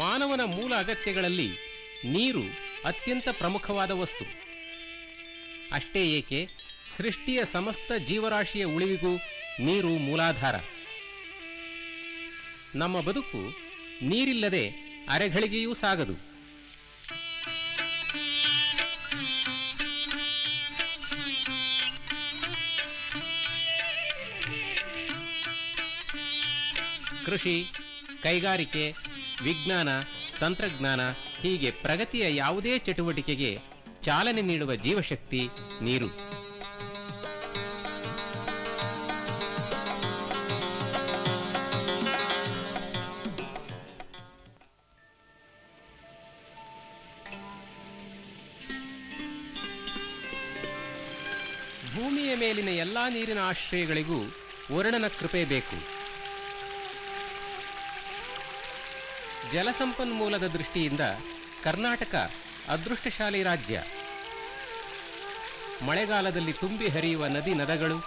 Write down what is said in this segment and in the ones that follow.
ಮಾನವನ ಮೂಲ ಅಗತ್ಯಗಳಲ್ಲಿ ನೀರು ಅತ್ಯಂತ ಪ್ರಮುಖವಾದ ವಸ್ತು. ಅಷ್ಟೇ ಏಕೆ ಸೃಷ್ಟಿಯ ಸಮಸ್ತ ಜೀವರಾಶಿಯ ಉಳಿವಿಗೂ ನೀರು ಮೂಲಾಧಾರ. ನಮ್ಮ ಬದುಕು ನೀರಿಲ್ಲದೆ ಅರೆಗಳಿಗೆಯೂ ಸಾಗದು. ಕೃಷಿ, ಕೈಗಾರಿಕೆ ವಿಜ್ಞಾನ, ತಂತ್ರಜ್ಞಾನ ಹೀಗೆ ಪ್ರಗತಿಯ ಯಾವುದೇ ಚಟುವಟಿಕೆಗೆ ಚಾಲನೆ ನೀಡುವ ಜೀವಶಕ್ತಿ ನೀರು. ಭೂಮಿಯ ಮೇಲಿನ ಎಲ್ಲಾ ನೀರಿನ ಆಶ್ರಯಗಳಿಗೂ ವರ್ಣನ ಕೃಪೆ ಬೇಕು. ಜಲಸಂಪನ್ಮೂಲದ ದೃಷ್ಟಿಯಿಂದ ಕರ್ನಾಟಕ ಅದೃಷ್ಟಶಾಲಿ ರಾಜ್ಯ. ಮಳೆಗಾಲದಲ್ಲಿ ತುಂಬಿ ಹರಿಯುವ ನದಿ ನದಗಳು,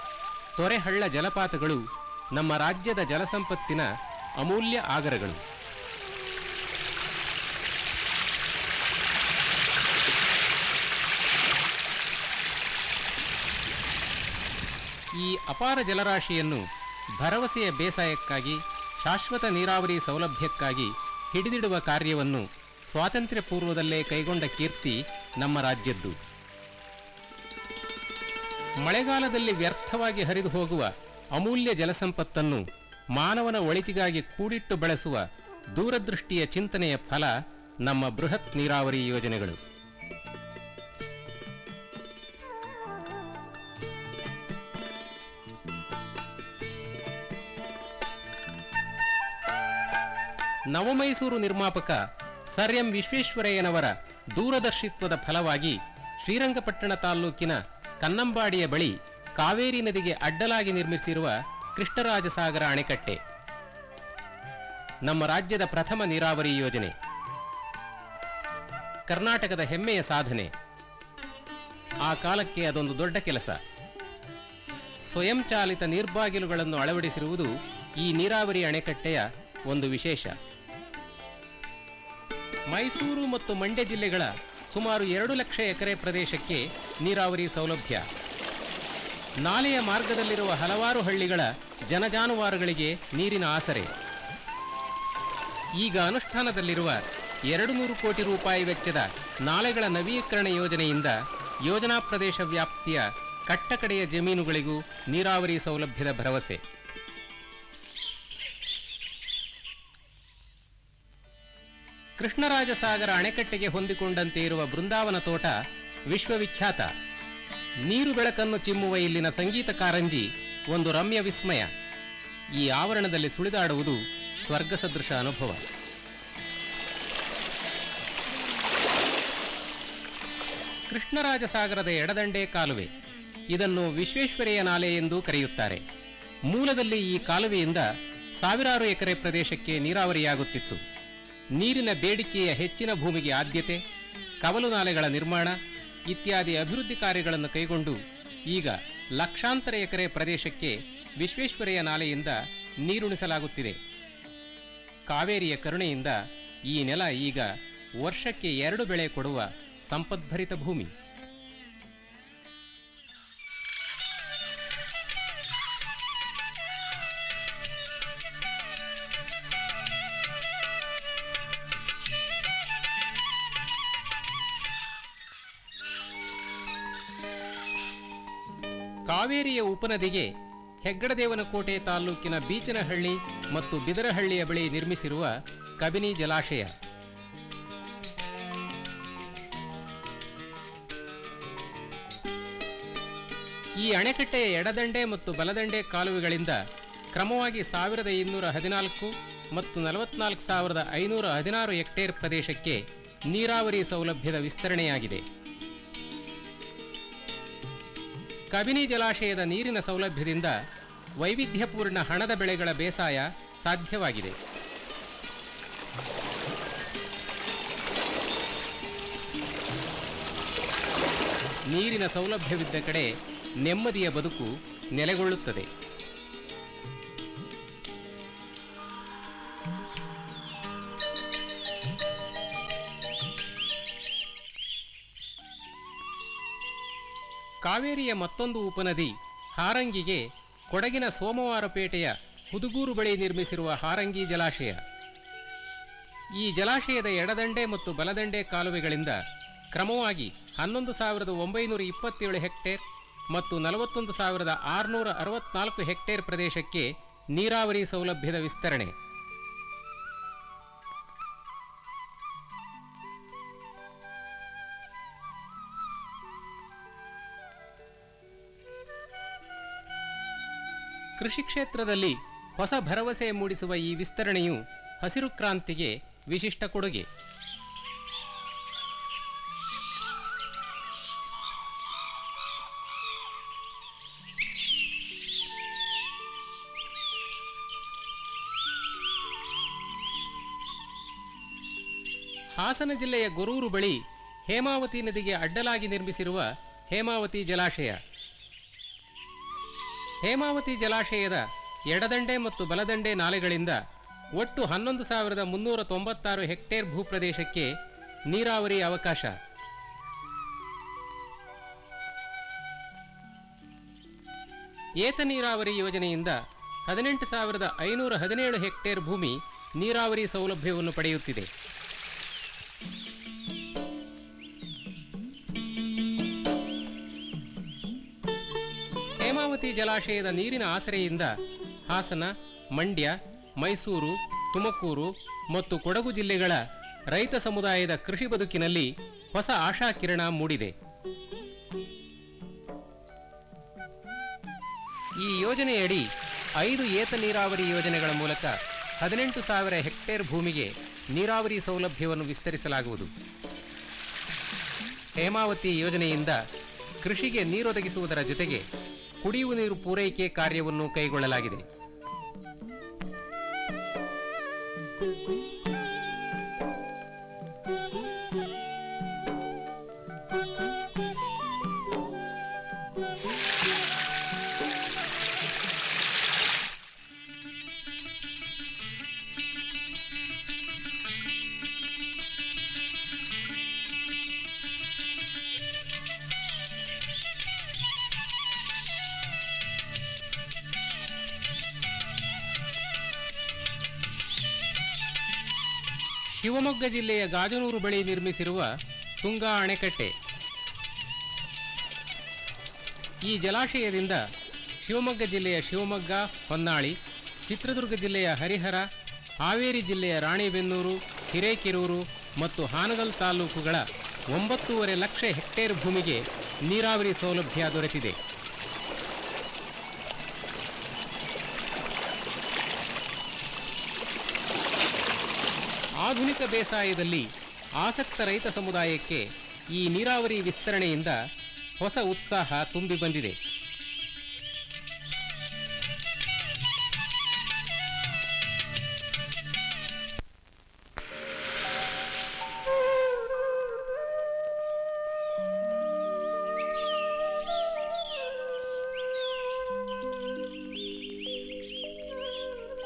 ತೊರೆಹಳ್ಳ ಜಲಪಾತಗಳು ನಮ್ಮ ರಾಜ್ಯದ ಜಲಸಂಪತ್ತಿನ ಅಮೂಲ್ಯ ಆಗರಗಳು. ಈ ಅಪಾರ ಜಲರಾಶಿಯನ್ನು ಭರವಸೆಯ ಬೇಸಾಯಕ್ಕಾಗಿ, ಶಾಶ್ವತ ನೀರಾವರಿ ಸೌಲಭ್ಯಕ್ಕಾಗಿ ಹಿಡಿದಿಡುವ ಕಾರ್ಯವನ್ನು ಸ್ವಾತಂತ್ರ್ಯ ಪೂರ್ವದಲ್ಲೇ ಕೈಗೊಂಡ ಕೀರ್ತಿ ನಮ್ಮ ರಾಜ್ಯದ್ದು. ಮಳೆಗಾಲದಲ್ಲಿ ವ್ಯರ್ಥವಾಗಿ ಹರಿದು ಹೋಗುವ ಅಮೂಲ್ಯ ಜಲಸಂಪತ್ತನ್ನು ಮಾನವನ ಒಳಿತಿಗಾಗಿ ಕೂಡಿಟ್ಟು ಬಳಸುವ ದೂರದೃಷ್ಟಿಯ ಚಿಂತನೆಯ ಫಲ ನಮ್ಮ ಬೃಹತ್ ನೀರಾವರಿ ಯೋಜನೆಗಳು. ನವಮೈಸೂರು ನಿರ್ಮಾಪಕ ಸರ್ ಎಂ ವಿಶ್ವೇಶ್ವರಯ್ಯನವರ ದೂರದರ್ಶಿತ್ವದ ಫಲವಾಗಿ ಶ್ರೀರಂಗಪಟ್ಟಣ ತಾಲ್ಲೂಕಿನ ಕನ್ನಂಬಾಡಿಯ ಬಳಿ ಕಾವೇರಿ ನದಿಗೆ ಅಡ್ಡಲಾಗಿ ನಿರ್ಮಿಸಿರುವ ಕೃಷ್ಣರಾಜಸಾಗರ ಅಣೆಕಟ್ಟೆ. ನಮ್ಮ ರಾಜ್ಯದ ಪ್ರಥಮ ನೀರಾವರಿ ಯೋಜನೆ. ಕರ್ನಾಟಕದ ಹೆಮ್ಮೆಯ ಸಾಧನೆ. ಆ ಕಾಲಕ್ಕೆ ಅದೊಂದು ದೊಡ್ಡ ಕೆಲಸ. ಸ್ವಯಂಚಾಲಿತ ನೀರ್ಬಾಗಿಲುಗಳನ್ನು ಅಳವಡಿಸಿರುವುದು ಈ ನೀರಾವರಿ ಅಣೆಕಟ್ಟೆಯ ಒಂದು ವಿಶೇಷ. ಮೈಸೂರು ಮತ್ತು ಮಂಡ್ಯ ಜಿಲ್ಲೆಗಳ ಸುಮಾರು ಎರಡು ಲಕ್ಷ ಎಕರೆ ಪ್ರದೇಶಕ್ಕೆ ನೀರಾವರಿ ಸೌಲಭ್ಯ. ನಾಲೆಯ ಮಾರ್ಗದಲ್ಲಿರುವ ಹಲವಾರು ಹಳ್ಳಿಗಳ ಜನಜಾನುವಾರುಗಳಿಗೆ ನೀರಿನ ಆಸರೆ. ಈಗ ಅನುಷ್ಠಾನದಲ್ಲಿರುವ ಎರಡು ನೂರು ಕೋಟಿ ರೂಪಾಯಿ ವೆಚ್ಚದ ನಾಲೆಗಳ ನವೀಕರಣ ಯೋಜನೆಯಿಂದ ಯೋಜನಾ ಪ್ರದೇಶ ವ್ಯಾಪ್ತಿಯ ಕಟ್ಟಕಡೆಯ ಜಮೀನುಗಳಿಗೂ ನೀರಾವರಿ ಸೌಲಭ್ಯದ ಭರವಸೆ. ಕೃಷ್ಣರಾಜಸಾಗರ ಅಣೆಕಟ್ಟೆಗೆ ಹೊಂದಿಕೊಂಡಂತೆ ಇರುವ ಬೃಂದಾವನ ತೋಟ ವಿಶ್ವವಿಖ್ಯಾತ. ನೀರು ಬೆಳಕನ್ನು ಚಿಮ್ಮುವ ಇಲ್ಲಿನ ಸಂಗೀತ ಕಾರಂಜಿ ಒಂದು ರಮ್ಯ ವಿಸ್ಮಯ. ಈ ಆವರಣದಲ್ಲಿ ಸುಳಿದಾಡುವುದು ಸ್ವರ್ಗ ಸದೃಶ ಅನುಭವ. ಕೃಷ್ಣರಾಜಸಾಗರದ ಎಡದಂಡೆ ಕಾಲುವೆ. ಇದನ್ನು ವಿಶ್ವೇಶ್ವರಯ್ಯ ನಾಲೆ ಎಂದು ಕರೆಯುತ್ತಾರೆ. ಮೂಲದಲ್ಲಿ ಈ ಕಾಲುವೆಯಿಂದ ಸಾವಿರಾರು ಎಕರೆ ಪ್ರದೇಶಕ್ಕೆ ನೀರಾವರಿಯಾಗುತ್ತಿತ್ತು. ನೀರಿನ ಬೇಡಿಕೆಯ ಹೆಚ್ಚಿನ ಭೂಮಿಗೆ ಆದ್ಯತೆ ಕವಲು ನಾಲೆಗಳ ನಿರ್ಮಾಣ ಇತ್ಯಾದಿ ಅಭಿವೃದ್ಧಿ ಕಾರ್ಯಗಳನ್ನು ಕೈಗೊಂಡು ಈಗ ಲಕ್ಷಾಂತರ ಎಕರೆ ಪ್ರದೇಶಕ್ಕೆ ವಿಶ್ವೇಶ್ವರಯ್ಯ ನಾಲೆಯಿಂದ ನೀರುಣಿಸಲಾಗುತ್ತಿದೆ. ಕಾವೇರಿಯ ಕರುಣೆಯಿಂದ ಈ ನೆಲ ಈಗ ವರ್ಷಕ್ಕೆ ಎರಡು ಬೆಳೆ ಕೊಡುವ ಸಂಪದ್ಭರಿತ ಭೂಮಿ. ಕಾವೇರಿಯ ಉಪನದಿಗೆ ಹೆಗ್ಗಡದೇವನಕೋಟೆ ತಾಲ್ಲೂಕಿನ ಬೀಚನಹಳ್ಳಿ ಮತ್ತು ಬಿದರಹಳ್ಳಿಯ ಬಳಿ ನಿರ್ಮಿಸಿರುವ ಕಬಿನಿ ಜಲಾಶಯ. ಈ ಅಣೆಕಟ್ಟೆಯ ಎಡದಂಡೆ ಮತ್ತು ಬಲದಂಡೆ ಕಾಲುವೆಗಳಿಂದ ಕ್ರಮವಾಗಿ ಸಾವಿರದ ಇನ್ನೂರ ಹದಿನಾಲ್ಕು ಮತ್ತು ನಲವತ್ನಾಲ್ಕು ಸಾವಿರದ ಐನೂರ ಹದಿನಾರು ಹೆಕ್ಟೇರ್ ಪ್ರದೇಶಕ್ಕೆ ನೀರಾವರಿ ಸೌಲಭ್ಯದ ವಿಸ್ತರಣೆಯಾಗಿದೆ. ಕಬಿನಿ ಜಲಾಶಯದ ನೀರಿನ ಸೌಲಭ್ಯದಿಂದ ವೈವಿಧ್ಯಪೂರ್ಣ ಹಣದ ಬೆಳೆಗಳ ಬೇಸಾಯ ಸಾಧ್ಯವಾಗಿದೆ. ನೀರಿನ ಸೌಲಭ್ಯವಿದ್ದ ಕಡೆ ನೆಮ್ಮದಿಯ ಬದುಕು ನೆಲೆಗೊಳ್ಳುತ್ತದೆ. ಕಾವೇರಿಯ ಮತ್ತೊಂದು ಉಪನದಿ, ಹಾರಂಗಿಗೆ ಕೊಡಗಿನ ಸೋಮವಾರಪೇಟೆಯ ಹುದುಗೂರು ಬಳಿ ನಿರ್ಮಿಸಿರುವ ಹಾರಂಗಿ ಜಲಾಶಯ. ಈ ಜಲಾಶಯದ ಎಡದಂಡೆ ಮತ್ತು ಬಲದಂಡೆ ಕಾಲುವೆಗಳಿಂದ ಕ್ರಮವಾಗಿ ಹನ್ನೊಂದು ಸಾವಿರದ ಒಂಬೈನೂರ ಇಪ್ಪತ್ತೇಳು ಹೆಕ್ಟೇರ್ ಮತ್ತು ನಲವತ್ತೊಂದು ಸಾವಿರದ ಆರುನೂರ ಅರವತ್ನಾಲ್ಕು ಹೆಕ್ಟೇರ್ ಪ್ರದೇಶಕ್ಕೆ ನೀರಾವರಿ ಸೌಲಭ್ಯದ ವಿಸ್ತರಣೆ. ಕೃಷಿ ಕ್ಷೇತ್ರದಲ್ಲಿ ಹೊಸ ಭರವಸೆ ಮೂಡಿಸುವ ಈ ವಿಸ್ತರಣೆಯು ಹಸಿರು ಕ್ರಾಂತಿಗೆ ವಿಶಿಷ್ಟ ಕೊಡುಗೆ. ಹಾಸನ ಜಿಲ್ಲೆಯ ಗೊರೂರು ಬಳಿ ಹೇಮಾವತಿ ನದಿಗೆ ಅಡ್ಡಲಾಗಿ ನಿರ್ಮಿಸಿರುವ ಹೇಮಾವತಿ ಜಲಾಶಯ. ಹೇಮಾವತಿ ಜಲಾಶಯದ ಎಡದಂಡೆ ಮತ್ತು ಬಲದಂಡೆ ನಾಲೆಗಳಿಂದ ಒಟ್ಟು ಹನ್ನೊಂದು ಸಾವಿರದ ಮುನ್ನೂರ ತೊಂಬತ್ತಾರು ಹೆಕ್ಟೇರ್ ಭೂಪ್ರದೇಶಕ್ಕೆ ನೀರಾವರಿ ಅವಕಾಶ. ಏತ ನೀರಾವರಿ ಯೋಜನೆಯಿಂದ ಹದಿನೆಂಟು ಸಾವಿರದ ಐನೂರ ಹದಿನೇಳು ಹೆಕ್ಟೇರ್ ಭೂಮಿ ನೀರಾವರಿ ಸೌಲಭ್ಯವನ್ನು ಪಡೆಯುತ್ತಿದೆ. ಹೇಮಾವತಿ ಜಲಾಶಯದ ನೀರಿನ ಆಸರೆಯಿಂದ ಹಾಸನ, ಮಂಡ್ಯ, ಮೈಸೂರು, ತುಮಕೂರು ಮತ್ತು ಕೊಡಗು ಜಿಲ್ಲೆಗಳ ರೈತ ಸಮುದಾಯದ ಕೃಷಿ ಬದುಕಿನಲ್ಲಿ ಹೊಸ ಆಶಾಕಿರಣ ಮೂಡಿದೆ. ಈ ಯೋಜನೆಯಡಿ ಐದು ಏತ ನೀರಾವರಿ ಯೋಜನೆಗಳ ಮೂಲಕ ಹದಿನೆಂಟು ಸಾವಿರ ಹೆಕ್ಟೇರ್ ಭೂಮಿಗೆ ನೀರಾವರಿ ಸೌಲಭ್ಯವನ್ನು ವಿಸ್ತರಿಸಲಾಗುವುದು. ಹೇಮಾವತಿ ಯೋಜನೆಯಿಂದ ಕೃಷಿಗೆ ನೀರೊದಗಿಸುವುದರ ಜೊತೆಗೆ ಕುಡಿಯುವ ನೀರು ಪೂರೈಕೆ ಕಾರ್ಯವನ್ನು ಕೈಗೊಳ್ಳಲಾಗಿದೆ. ಶಿವಮೊಗ್ಗ ಜಿಲ್ಲೆಯ ಗಾಜನೂರು ಬಳಿ ನಿರ್ಮಿಸಿರುವ ತುಂಗಾ ಅಣೆಕಟ್ಟೆ. ಈ ಜಲಾಶಯದಿಂದ ಶಿವಮೊಗ್ಗ ಜಿಲ್ಲೆಯ ಶಿವಮೊಗ್ಗ, ಹೊನ್ನಾಳಿ, ಚಿತ್ರದುರ್ಗ ಜಿಲ್ಲೆಯ ಹರಿಹರ, ಹಾವೇರಿ ಜಿಲ್ಲೆಯ ರಾಣೆಬೆನ್ನೂರು, ಹಿರೇಕೆರೂರು ಮತ್ತು ಹಾನಗಲ್ ತಾಲೂಕುಗಳ ಒಂಬತ್ತೂವರೆ ಲಕ್ಷ ಹೆಕ್ಟೇರ್ ಭೂಮಿಗೆ ನೀರಾವರಿ ಸೌಲಭ್ಯ ದೊರೆತಿದೆ. ಆಧುನಿಕ ಬೇಸಾಯದಲ್ಲಿ ಆಸಕ್ತ ರೈತ ಸಮುದಾಯಕ್ಕೆ ಈ ನೀರಾವರಿ ವಿಸ್ತರಣೆಯಿಂದ ಹೊಸ ಉತ್ಸಾಹ ತುಂಬಿ ಬಂದಿದೆ.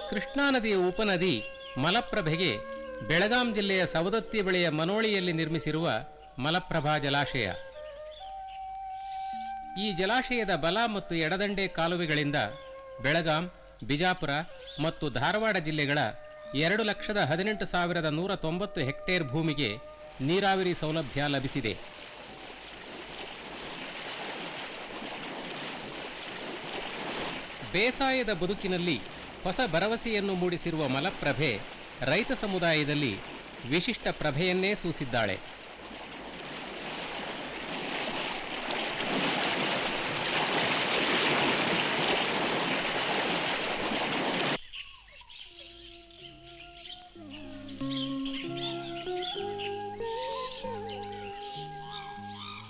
ಕೃಷ್ಣಾ ನದಿಯ ಉಪನದಿ ಮಲಪ್ರಭೆಗೆ ಬೆಳಗಾಂ ಜಿಲ್ಲೆಯ ಸವದತ್ತಿ ಬಳಿಯ ಮನೋಳಿಯಲ್ಲಿ ನಿರ್ಮಿಸಿರುವ ಮಲಪ್ರಭಾ ಜಲಾಶಯ. ಈ ಜಲಾಶಯದ ಬಲ ಮತ್ತು ಎಡದಂಡೆ ಕಾಲುವೆಗಳಿಂದ ಬೆಳಗಾಂ, ಬಿಜಾಪುರ ಮತ್ತು ಧಾರವಾಡ ಜಿಲ್ಲೆಗಳ ಎರಡು ಲಕ್ಷದ ಹದಿನೆಂಟು ಸಾವಿರದ ನೂರ ತೊಂಬತ್ತು ಹೆಕ್ಟೇರ್ ಭೂಮಿಗೆ ನೀರಾವರಿ ಸೌಲಭ್ಯ ಲಭಿಸಿದೆ. ಬೇಸಾಯದ ಬದುಕಿನಲ್ಲಿ ಹೊಸ ಭರವಸೆಯನ್ನು ಮೂಡಿಸಿರುವ ಮಲಪ್ರಭೆ ರೈತ ಸಮುದಾಯದಲ್ಲಿ ವಿಶಿಷ್ಟ ಪ್ರಭೆಯನ್ನೇ ಸೂಸಿದ್ದಾಳೆ.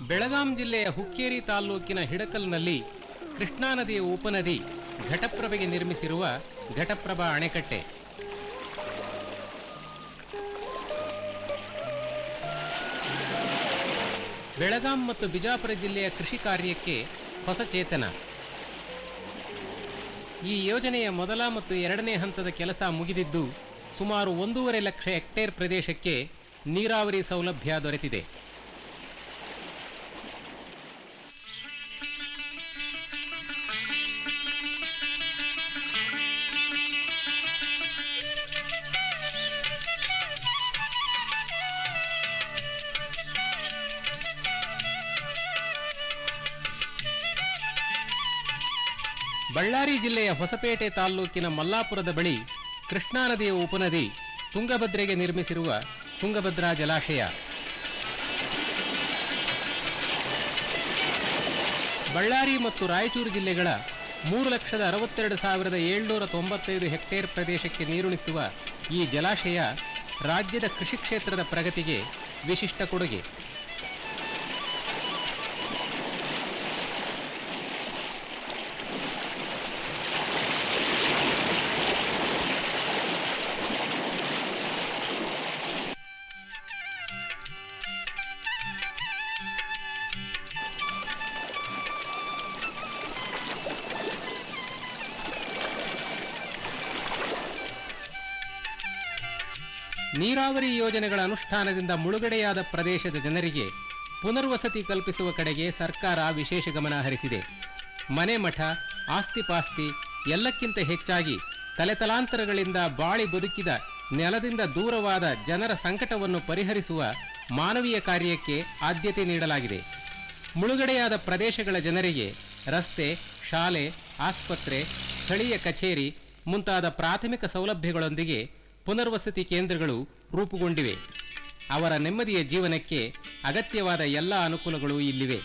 ಬೆಳಗಾಂ ಜಿಲ್ಲೆಯ ಹುಕ್ಕೇರಿ ತಾಲ್ಲೂಕಿನ ಹಿಡಕಲ್ನಲ್ಲಿ ಕೃಷ್ಣಾ ನದಿಯ ಉಪನದಿ ಘಟಪ್ರಭೆಗೆ ನಿರ್ಮಿಸಿರುವ ಘಟಪ್ರಭಾ ಅಣೆಕಟ್ಟೆ. ಬೆಳಗಾಂ ಮತ್ತು ಬಿಜಾಪುರ ಜಿಲ್ಲೆಯ ಕೃಷಿ ಕಾರ್ಯಕ್ಕೆ ಹೊಸ ಚೇತನ. ಈ ಯೋಜನೆಯ ಮೊದಲ ಮತ್ತು ಎರಡನೇ ಹಂತದ ಕೆಲಸ ಮುಗಿದಿದ್ದು, ಸುಮಾರು ಒಂದೂವರೆ ಲಕ್ಷ ಹೆಕ್ಟೇರ್ ಪ್ರದೇಶಕ್ಕೆ ನೀರಾವರಿ ಸೌಲಭ್ಯ ದೊರೆತಿದೆ. ಬಳ್ಳಾರಿ ಜಿಲ್ಲೆಯ ಹೊಸಪೇಟೆ ತಾಲ್ಲೂಕಿನ ಮಲ್ಲಾಪುರದ ಬಳಿ ಕೃಷ್ಣಾ ನದಿಯ ಉಪನದಿ ತುಂಗಭದ್ರೆಗೆ ನಿರ್ಮಿಸಿರುವ ತುಂಗಭದ್ರಾ ಜಲಾಶಯ. ಬಳ್ಳಾರಿ ಮತ್ತು ರಾಯಚೂರು ಜಿಲ್ಲೆಗಳ ಮೂರು ಲಕ್ಷದ ಅರವತ್ತೆರಡು ಸಾವಿರದ ಏಳ್ನೂರ ತೊಂಬತ್ತೈದು ಹೆಕ್ಟೇರ್ ಪ್ರದೇಶಕ್ಕೆ ನೀರುಣಿಸುವ ಈ ಜಲಾಶಯ ರಾಜ್ಯದ ಕೃಷಿ ಕ್ಷೇತ್ರದ ಪ್ರಗತಿಗೆ ವಿಶಿಷ್ಟ ಕೊಡುಗೆ. ನೀರಾವರಿ ಯೋಜನೆಗಳ ಅನುಷ್ಠಾನದಿಂದ ಮುಳುಗಡೆಯಾದ ಪ್ರದೇಶದ ಜನರಿಗೆ ಪುನರ್ವಸತಿ ಕಲ್ಪಿಸುವ ಕಡೆಗೆ ಸರ್ಕಾರ ವಿಶೇಷ ಗಮನ ಹರಿಸಿದೆ. ಮನೆ ಮಠ ಆಸ್ತಿಪಾಸ್ತಿ ಎಲ್ಲಕ್ಕಿಂತ ಹೆಚ್ಚಾಗಿ ತಲೆತಲಾಂತರಗಳಿಂದ ಬಾಳಿ ಬದುಕಿದ ನೆಲದಿಂದ ದೂರವಾದ ಜನರ ಸಂಕಟವನ್ನು ಪರಿಹರಿಸುವ ಮಾನವೀಯ ಕಾರ್ಯಕ್ಕೆ ಆದ್ಯತೆ ನೀಡಲಾಗಿದೆ. ಮುಳುಗಡೆಯಾದ ಪ್ರದೇಶಗಳ ಜನರಿಗೆ ರಸ್ತೆ, ಶಾಲೆ, ಆಸ್ಪತ್ರೆ, ಸ್ಥಳೀಯ ಕಚೇರಿ ಮುಂತಾದ ಪ್ರಾಥಮಿಕ ಸೌಲಭ್ಯಗಳೊಂದಿಗೆ ಪುನರ್ವಸತಿ ಕೇಂದ್ರಗಳು ರೂಪುಗೊಂಡಿವೆ. ಅವರ ನೆಮ್ಮದಿಯ ಜೀವನಕ್ಕೆ ಅಗತ್ಯವಾದ ಎಲ್ಲ ಅನುಕೂಲಗಳು ಇಲ್ಲಿವೆ.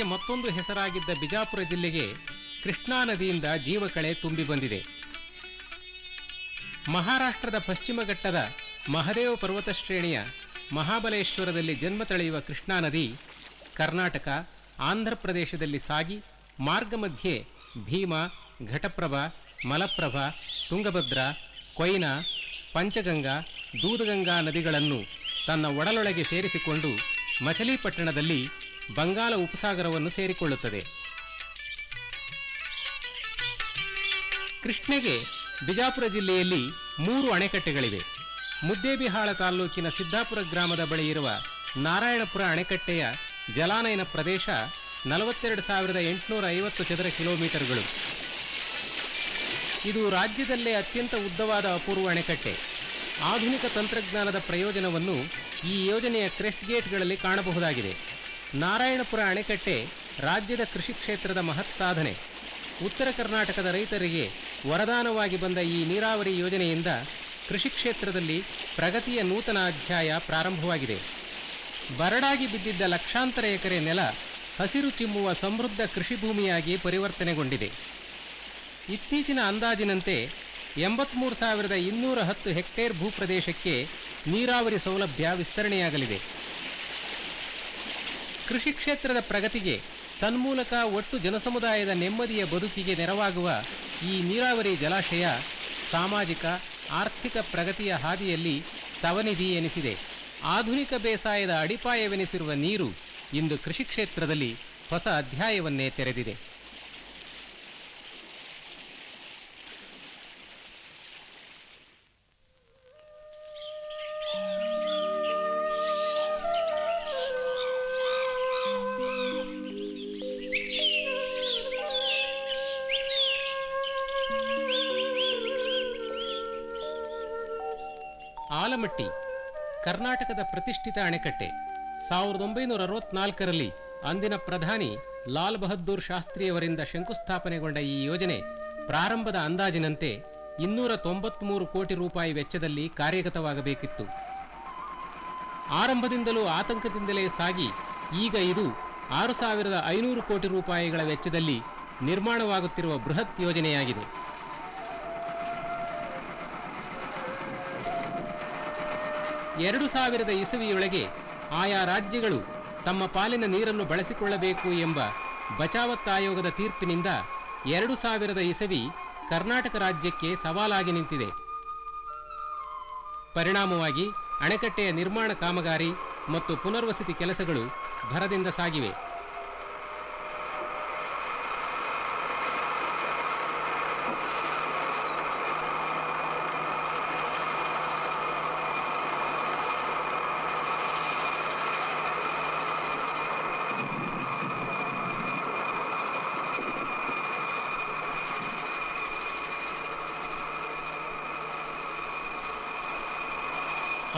ಬರಗಾಲಕ್ಕೆ ಮತ್ತೊಂದು ಹೆಸರಾಗಿದ್ದ ಬಿಜಾಪುರ ಜಿಲ್ಲೆಗೆ ಕೃಷ್ಣಾ ನದಿಯಿಂದ ಜೀವಕಳೆ ತುಂಬಿ ಬಂದಿದೆ. ಮಹಾರಾಷ್ಟ್ರದ ಪಶ್ಚಿಮ ಘಟ್ಟದ ಮಹದೇವ ಪರ್ವತ ಶ್ರೇಣಿಯ ಮಹಾಬಲೇಶ್ವರದಲ್ಲಿ ಜನ್ಮ ತಳೆಯುವ ಕೃಷ್ಣಾ ನದಿ ಕರ್ನಾಟಕ, ಆಂಧ್ರ ಪ್ರದೇಶದಲ್ಲಿ ಸಾಗಿ ಮಾರ್ಗ ಮಧ್ಯೆ ಭೀಮಾ, ಘಟಪ್ರಭಾ, ಮಲಪ್ರಭಾ, ತುಂಗಭದ್ರಾ, ಕೊಯ್ನಾ, ಪಂಚಗಂಗಾ, ದೂದಗಂಗಾ ನದಿಗಳನ್ನು ತನ್ನ ಒಡಲೊಳಗೆ ಸೇರಿಸಿಕೊಂಡು ಮಚಲಿಪಟ್ಟಣದಲ್ಲಿ ಬಂಗಾಳ ಉಪಸಾಗರವನ್ನು ಸೇರಿಕೊಳ್ಳುತ್ತದೆ. ಕೃಷ್ಣೆಗೆ ಬಿಜಾಪುರ ಜಿಲ್ಲೆಯಲ್ಲಿ ಮೂರು ಅಣೆಕಟ್ಟೆಗಳಿವೆ. ಮುದ್ದೇಬಿಹಾಳ ತಾಲ್ಲೂಕಿನ ಸಿದ್ದಾಪುರ ಗ್ರಾಮದ ಬಳಿ ಇರುವ ನಾರಾಯಣಪುರ ಅಣೆಕಟ್ಟೆಯ ಜಲಾನಯನ ಪ್ರದೇಶ ನಲವತ್ತೆರಡು ಸಾವಿರದ ಎಂಟುನೂರ ಐವತ್ತು ಚದರ ಕಿಲೋಮೀಟರ್ಗಳು. ಇದು ರಾಜ್ಯದಲ್ಲೇ ಅತ್ಯಂತ ಉದ್ದವಾದ ಅಪೂರ್ವ ಅಣೆಕಟ್ಟೆ. ಆಧುನಿಕ ತಂತ್ರಜ್ಞಾನದ ಪ್ರಯೋಜನವನ್ನು ಈ ಯೋಜನೆಯ ಕ್ರೆಸ್ಟ್ ಗೇಟ್ಗಳಲ್ಲಿ ಕಾಣಬಹುದಾಗಿದೆ. ನಾರಾಯಣಪುರ ಅಣೆಕಟ್ಟೆ ರಾಜ್ಯದ ಕೃಷಿ ಕ್ಷೇತ್ರದ ಮಹತ್ ಸಾಧನೆ. ಉತ್ತರ ಕರ್ನಾಟಕದ ರೈತರಿಗೆ ವರದಾನವಾಗಿ ಬಂದ ಈ ನೀರಾವರಿ ಯೋಜನೆಯಿಂದ ಕೃಷಿ ಕ್ಷೇತ್ರದಲ್ಲಿ ಪ್ರಗತಿಯ ನೂತನ ಅಧ್ಯಾಯ ಪ್ರಾರಂಭವಾಗಿದೆ. ಬರಡಾಗಿ ಬಿದ್ದಿದ್ದ ಲಕ್ಷಾಂತರ ಎಕರೆ ನೆಲ ಹಸಿರು ಚಿಮ್ಮುವ ಸಮೃದ್ಧ ಕೃಷಿ ಭೂಮಿಯಾಗಿ ಪರಿವರ್ತನೆಗೊಂಡಿದೆ. ಇತ್ತೀಚಿನ ಅಂದಾಜಿನಂತೆ ಎಂಬತ್ಮೂರು ಸಾವಿರದ ಇನ್ನೂರ ಹತ್ತು ಹೆಕ್ಟೇರ್ ಭೂಪ್ರದೇಶಕ್ಕೆ ನೀರಾವರಿ ಸೌಲಭ್ಯ ವಿಸ್ತರಣೆಯಾಗಲಿದೆ. ಕೃಷಿ ಕ್ಷೇತ್ರದ ಪ್ರಗತಿಗೆ ತನ್ಮೂಲಕ ಒಟ್ಟು ಜನಸಮುದಾಯದ ನೆಮ್ಮದಿಯ ಬದುಕಿಗೆ ನೆರವಾಗುವ ಈ ನೀರಾವರಿ ಜಲಾಶಯ ಸಾಮಾಜಿಕ, ಆರ್ಥಿಕ ಪ್ರಗತಿಯ ಹಾದಿಯಲ್ಲಿ ತವನಿಧಿ ಎನಿಸಿದೆ. ಆಧುನಿಕ ಬೇಸಾಯದ ಅಡಿಪಾಯವೆನಿಸಿರುವ ನೀರು ಇಂದು ಕೃಷಿ ಕ್ಷೇತ್ರದಲ್ಲಿ ಹೊಸ ಅಧ್ಯಾಯವನ್ನೇ ತೆರೆದಿದೆ. ಆಲಮಟ್ಟಿ ಕರ್ನಾಟಕದ ಪ್ರತಿಷ್ಠಿತ ಅಣೆಕಟ್ಟೆ. ಸಾವಿರದ ಒಂಬೈನೂರ ಅರವತ್ನಾಲ್ಕರಲ್ಲಿ ಅಂದಿನ ಪ್ರಧಾನಿ ಲಾಲ್ ಬಹದ್ದೂರ್ ಶಾಸ್ತ್ರಿಯವರಿಂದ ಶಂಕುಸ್ಥಾಪನೆಗೊಂಡ ಈ ಯೋಜನೆ ಪ್ರಾರಂಭದ ಅಂದಾಜಿನಂತೆ ಇನ್ನೂರ ತೊಂಬತ್ಮೂರು ಕೋಟಿ ರೂಪಾಯಿ ವೆಚ್ಚದಲ್ಲಿ ಕಾರ್ಯಗತವಾಗಬೇಕಿತ್ತು. ಆರಂಭದಿಂದಲೂ ಆತಂಕದಿಂದಲೇ ಸಾಗಿ ಈಗ ಇದು ಆರು ಸಾವಿರದ ಐನೂರು ಕೋಟಿ ರೂಪಾಯಿಗಳ ವೆಚ್ಚದಲ್ಲಿ ನಿರ್ಮಾಣವಾಗುತ್ತಿರುವ ಬೃಹತ್ ಯೋಜನೆಯಾಗಿದೆ. ಎರಡು ಸಾವಿರದ ಇಸವಿಯೊಳಗೆ ಆಯಾ ರಾಜ್ಯಗಳು ತಮ್ಮ ಪಾಲಿನ ನೀರನ್ನು ಬಳಸಿಕೊಳ್ಳಬೇಕು ಎಂಬ ಬಚಾವತ್ ಆಯೋಗದ ತೀರ್ಪಿನಿಂದ ಎರಡು ಸಾವಿರದ ಇಸವಿ ಕರ್ನಾಟಕ ರಾಜ್ಯಕ್ಕೆ ಸವಾಲಾಗಿ ನಿಂತಿದೆ. ಪರಿಣಾಮವಾಗಿ ಅಣೆಕಟ್ಟೆಯ ನಿರ್ಮಾಣ ಕಾಮಗಾರಿ ಮತ್ತು ಪುನರ್ವಸತಿ ಕೆಲಸಗಳು ಭರದಿಂದ ಸಾಗಿವೆ.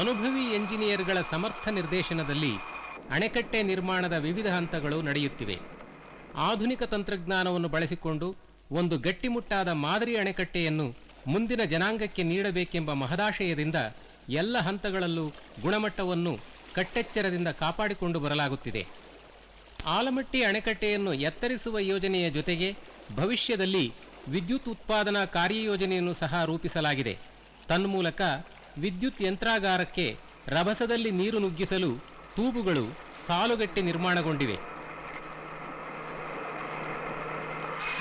ಅನುಭವಿ ಎಂಜಿನಿಯರ್ಗಳ ಸಮರ್ಥ ನಿರ್ದೇಶನದಲ್ಲಿ ಅಣೆಕಟ್ಟೆ ನಿರ್ಮಾಣದ ವಿವಿಧ ಹಂತಗಳು ನಡೆಯುತ್ತಿವೆ. ಆಧುನಿಕ ತಂತ್ರಜ್ಞಾನವನ್ನು ಬಳಸಿಕೊಂಡು ಒಂದು ಗಟ್ಟಿಮುಟ್ಟಾದ ಮಾದರಿ ಅಣೆಕಟ್ಟೆಯನ್ನು ಮುಂದಿನ ಜನಾಂಗಕ್ಕೆ ನೀಡಬೇಕೆಂಬ ಮಹದಾಶಯದಿಂದ ಎಲ್ಲ ಹಂತಗಳಲ್ಲೂ ಗುಣಮಟ್ಟವನ್ನು ಕಟ್ಟೆಚ್ಚರದಿಂದ ಕಾಪಾಡಿಕೊಂಡು ಬರಲಾಗುತ್ತಿದೆ. ಆಲಮಟ್ಟಿ ಅಣೆಕಟ್ಟೆಯನ್ನು ಎತ್ತರಿಸುವ ಯೋಜನೆಯ ಜೊತೆಗೆ ಭವಿಷ್ಯದಲ್ಲಿ ವಿದ್ಯುತ್ ಉತ್ಪಾದನಾ ಕಾರ್ಯಯೋಜನೆಯನ್ನು ಸಹ ರೂಪಿಸಲಾಗಿದೆ. ತನ್ಮೂಲಕ ವಿದ್ಯುತ್ ಯಂತ್ರಾಗಾರಕ್ಕೆ ರಭಸದಲ್ಲಿ ನೀರು ನುಗ್ಗಿಸಲು ತೂಬುಗಳು ಸಾಲುಗಟ್ಟಿ ನಿರ್ಮಾಣಗೊಂಡಿವೆ.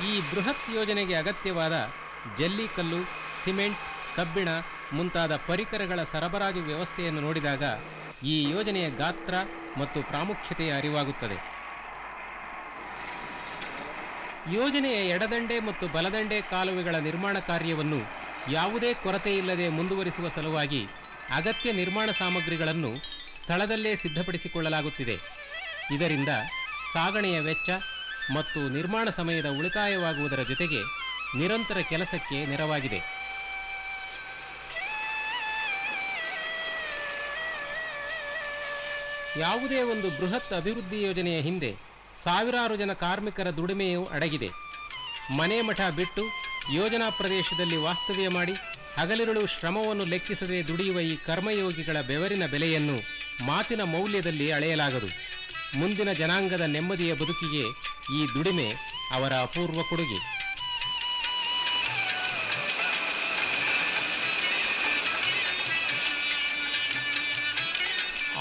ಈ ಬೃಹತ್ ಯೋಜನೆಗೆ ಅಗತ್ಯವಾದ ಜಲ್ಲಿಕಲ್ಲು, ಸಿಮೆಂಟ್, ಕಬ್ಬಿಣ ಮುಂತಾದ ಪರಿಕರಗಳ ಸರಬರಾಜು ವ್ಯವಸ್ಥೆಯನ್ನು ನೋಡಿದಾಗ ಈ ಯೋಜನೆಯ ಗಾತ್ರ ಮತ್ತು ಪ್ರಾಮುಖ್ಯತೆಯ ಅರಿವಾಗುತ್ತದೆ. ಯೋಜನೆಯ ಎಡದಂಡೆ ಮತ್ತು ಬಲದಂಡೆ ಕಾಲುವೆಗಳ ನಿರ್ಮಾಣ ಕಾರ್ಯವನ್ನು ಯಾವುದೇ ಕೊರತೆ ಇಲ್ಲದೆ ಮುಂದುವರಿಸುವ ಸಲುವಾಗಿ ಅಗತ್ಯ ನಿರ್ಮಾಣ ಸಾಮಗ್ರಿಗಳನ್ನು ಸ್ಥಳದಲ್ಲೇ ಸಿದ್ಧಪಡಿಸಿಕೊಳ್ಳಲಾಗುತ್ತಿದೆ. ಇದರಿಂದ ಸಾಗಣೆಯ ವೆಚ್ಚ ಮತ್ತು ನಿರ್ಮಾಣ ಸಮಯದ ಉಳಿತಾಯವಾಗುವುದರ ಜೊತೆಗೆ ನಿರಂತರ ಕೆಲಸಕ್ಕೆ ನೆರವಾಗಿದೆ. ಯಾವುದೇ ಒಂದು ಬೃಹತ್ ಅಭಿವೃದ್ಧಿ ಯೋಜನೆಯ ಹಿಂದೆ ಸಾವಿರಾರು ಜನ ಕಾರ್ಮಿಕರ ದುಡಿಮೆಯೂ ಅಡಗಿದೆ. ಮನೆ ಮಠ ಬಿಟ್ಟು ಯೋಜನಾ ಪ್ರದೇಶದಲ್ಲಿ ವಾಸ್ತವ್ಯ ಮಾಡಿ ಹಗಲಿರುಳು ಶ್ರಮವನ್ನು ಲೆಕ್ಕಿಸದೆ ದುಡಿಯುವ ಈ ಕರ್ಮಯೋಗಿಗಳ ಬೆವರಿನ ಬೆಲೆಯನ್ನು ಮಾತಿನ ಮೌಲ್ಯದಲ್ಲಿ ಅಳೆಯಲಾಗದು. ಮುಂದಿನ ಜನಾಂಗದ ನೆಮ್ಮದಿಯ ಬದುಕಿಗೆ ಈ ದುಡಿಮೆ ಅವರ ಅಪೂರ್ವ ಕೊಡುಗೆ.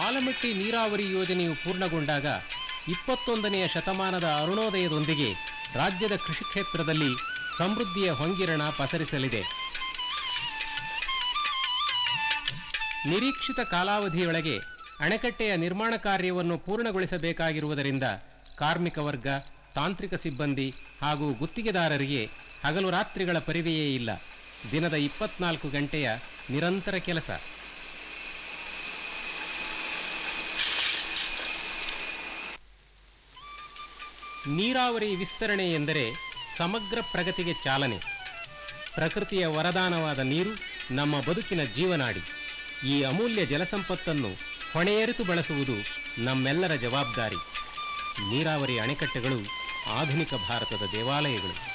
ಆಲಮಟ್ಟಿ ನೀರಾವರಿ ಯೋಜನೆಯು ಪೂರ್ಣಗೊಂಡಾಗ ಇಪ್ಪತ್ತೊಂದನೆಯ ಶತಮಾನದ ಅರುಣೋದಯದೊಂದಿಗೆ ರಾಜ್ಯದ ಕೃಷಿ ಕ್ಷೇತ್ರದಲ್ಲಿ ಸಮೃದ್ಧಿಯ ಹೊಂಗಿರಣ ಪಸರಿಸಲಿದೆ. ನಿರೀಕ್ಷಿತ ಕಾಲಾವಧಿಯೊಳಗೆ ಅಣೆಕಟ್ಟೆಯ ನಿರ್ಮಾಣ ಕಾರ್ಯವನ್ನು ಪೂರ್ಣಗೊಳಿಸಬೇಕಾಗಿರುವುದರಿಂದ ಕಾರ್ಮಿಕ ವರ್ಗ, ತಾಂತ್ರಿಕ ಸಿಬ್ಬಂದಿ ಹಾಗೂ ಗುತ್ತಿಗೆದಾರರಿಗೆ ಹಗಲು ರಾತ್ರಿಗಳ ಪರಿವೆಯೇ ಇಲ್ಲ. ದಿನದ ಇಪ್ಪತ್ನಾಲ್ಕು ಗಂಟೆಯ ನಿರಂತರ ಕೆಲಸ. ನೀರಾವರಿ ವಿಸ್ತರಣೆ ಎಂದರೆ ಸಮಗ್ರ ಪ್ರಗತಿಗೆ ಚಾಲನೆ. ಪ್ರಕೃತಿಯ ವರದಾನವಾದ ನೀರು ನಮ್ಮ ಬದುಕಿನ ಜೀವನಾಡಿ. ಈ ಅಮೂಲ್ಯ ಜಲಸಂಪತ್ತನ್ನು ಹೊಣೆಯರಿತು ಬಳಸುವುದು ನಮ್ಮೆಲ್ಲರ ಜವಾಬ್ದಾರಿ. ನೀರಾವರಿ ಅಣೆಕಟ್ಟೆಗಳು ಆಧುನಿಕ ಭಾರತದ ದೇವಾಲಯಗಳು.